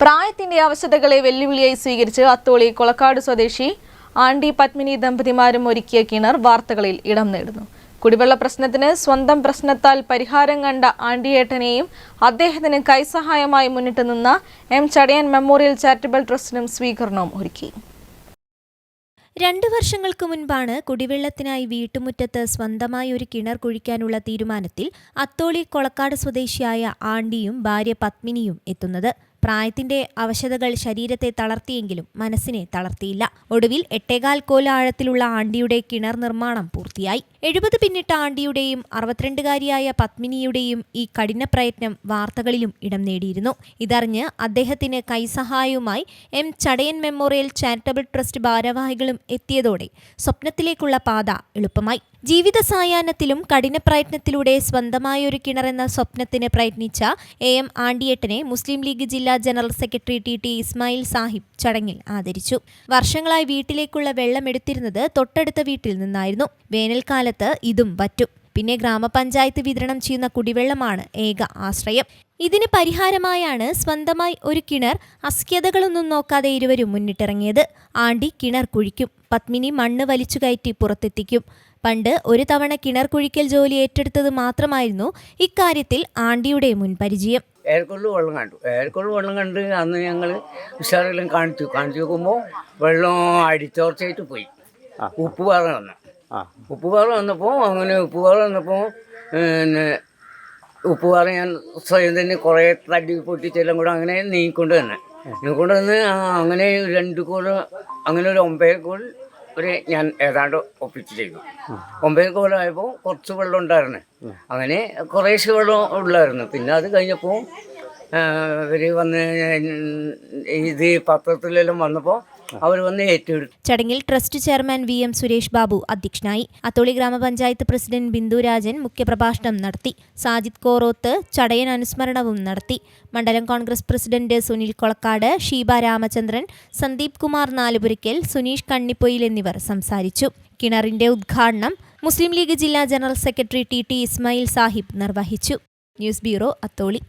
പ്രായത്തിന്റെ ആവശ്യതകളെ വെല്ലുവിളിയായി സ്വീകരിച്ച് അത്തോളി കൊളക്കാട് സ്വദേശി ആണ്ടി പത്മിനി ദമ്പതിമാരും ഒരുക്കിയ കിണർ വാർത്തകളിൽ ഇടം നേടുന്നു. കുടിവെള്ള പ്രശ്നത്തിന് സ്വന്തം പ്രശ്നത്താൽ പരിഹാരം കണ്ട ആണ്ടിയേട്ടനെയും അദ്ദേഹത്തിന് കൈസഹായമായി മുന്നിട്ട് നിന്ന എം ചടയൻ മെമ്മോറിയൽ ചാരിറ്റബിൾ ട്രസ്റ്റിനും സ്വീകരണവും ഒരുക്കി. രണ്ടു വർഷങ്ങൾക്ക് മുൻപാണ് കുടിവെള്ളത്തിനായി വീട്ടുമുറ്റത്ത് സ്വന്തമായി ഒരു കിണർ കുഴിക്കാനുള്ള തീരുമാനത്തിൽ അത്തോളി കൊളക്കാട് സ്വദേശിയായ ആണ്ടിയും ഭാര്യ പത്മിനിയും എത്തുന്നത്. പ്രായത്തിന്റെ അവശതകൾ ശരീരത്തെ തളർത്തിയെങ്കിലും മനസ്സിനെ തളർത്തിയില്ല. ഒടുവിൽ എട്ടേകാൽ കോല ആഴത്തിലുള്ള ആണ്ടിയുടെ കിണർ നിർമ്മാണം പൂർത്തിയായി. എഴുപത് പിന്നിട്ട ആണ്ടിയുടെയും അറുപത്തിരണ്ടുകാരിയായ പത്മിനിയുടെയും ഈ കഠിന പ്രയത്നം വാർത്തകളിലും ഇടം നേടിയിരുന്നു. ഇതറിഞ്ഞ് അദ്ദേഹത്തിന് കൈസഹായവുമായി M Chadayan memorial charitable trust ഭാരവാഹികളും എത്തിയതോടെ സ്വപ്നത്തിലേക്കുള്ള പാത എളുപ്പമായി. ജീവിത സായാഹ്നത്തിലും കഠിന പ്രയത്നത്തിലൂടെ സ്വന്തമായൊരു എന്ന സ്വപ്നത്തിന് പ്രയത്നിച്ച എ എം ആണ്ടിയേട്ടനെ മുസ്ലിം ലീഗ് ജില്ലാ general secretary T T Ismail Sahib ചടങ്ങിൽ ആദരിച്ചു. വർഷങ്ങളായി വീട്ടിലേക്കുള്ള വെള്ളം എടുത്തിരുന്നത് തൊട്ടടുത്ത വീട്ടിൽ നിന്നായിരുന്നു. വേനൽക്കാലത്ത് ഇതും വറ്റും പിന്നെ ഗ്രാമപഞ്ചായത്ത് വിതരണം ചെയ്യുന്ന കുടിവെള്ളമാണ് ഏക ആശ്രയം. ഇതിന് പരിഹാരമായാണ് സ്വന്തമായി ഒരു കിണർ അസ്ക്യതകളൊന്നും നോക്കാതെ ഇരുവരും മുന്നിട്ടിറങ്ങിയത്. ആണ്ടി കിണർ കുഴിക്കും. പത്മിനി മണ്ണ് വലിച്ചു കയറ്റി പുറത്തെത്തിക്കും. പണ്ട് ഒരു തവണ കിണർ കുഴിക്കൽ ജോലി ഏറ്റെടുത്തത് മാത്രമായിരുന്നു ഇക്കാര്യത്തിൽ ആണ്ടിയുടെ മുൻപരിചയം ഏർക്കൊള്ളു വെള്ളം കണ്ടു. ഏർക്കൊള്ളു വെള്ളം കണ്ട് അന്ന് ഞങ്ങൾ ഉഷാറെല്ലാം കാണിച്ചു. കാണിച്ചു നോക്കുമ്പോൾ വെള്ളം അടിച്ചോർച്ചയായിട്ട് പോയി. ഉപ്പ് പാറ വന്നു. ഉപ്പുപാറ വന്നപ്പോൾ അങ്ങനെ ഉപ്പ് പാറ വന്നപ്പോൾ പിന്നെ ഉപ്പ് പാറ ഞാൻ സ്വയം തന്നെ കുറേ തടി പൊട്ടിച്ചെല്ലാം കൂടെ അങ്ങനെ നീങ്ങിക്കൊണ്ട് തന്നെ നീങ്ങിക്കൊണ്ട് വന്ന് അങ്ങനെ രണ്ട് കോൾ അങ്ങനെ ഒരു ഒമ്പത് കോൾ ഒരു ഞാൻ ഏതാണ്ട് ഒപ്പിച്ച് ചെയ്തു. ഒമ്പത് കോലമായപ്പോൾ കുറച്ച് വെള്ളം ഉണ്ടായിരുന്നു. അങ്ങനെ കുറേശ്ശെ വെള്ളം ഉള്ളായിരുന്നു. പിന്നെ അത് കഴിഞ്ഞപ്പോൾ ഇവർ വന്ന് ഇത് പത്രത്തിലെല്ലാം വന്നപ്പോൾ അവർ വന്ന് ചടങ്ങിൽ trust chairman V M Suresh Babu അധ്യക്ഷനായി. അത്തോളി ഗ്രാമപഞ്ചായത്ത് പ്രസിഡന്റ് ബിന്ദുരാജൻ മുഖ്യപ്രഭാഷണം നടത്തി. സാജിദ് കോറോത്ത് ചടയൻ അനുസ്മരണവും നടത്തി. മണ്ഡലം കോൺഗ്രസ് പ്രസിഡന്റ് സുനിൽ കൊളക്കാട് ഷീബ രാമചന്ദ്രൻ സന്ദീപ് കുമാർ നാലുപുരയ്ക്കൽ സുനീഷ് കണ്ണിപ്പൊയിൽ എന്നിവർ സംസാരിച്ചു. കിണറിന്റെ ഉദ്ഘാടനം മുസ്ലിം ലീഗ് ജില്ലാ general secretary T T Ismail Sahib നിർവഹിച്ചു. News bureau Atholi.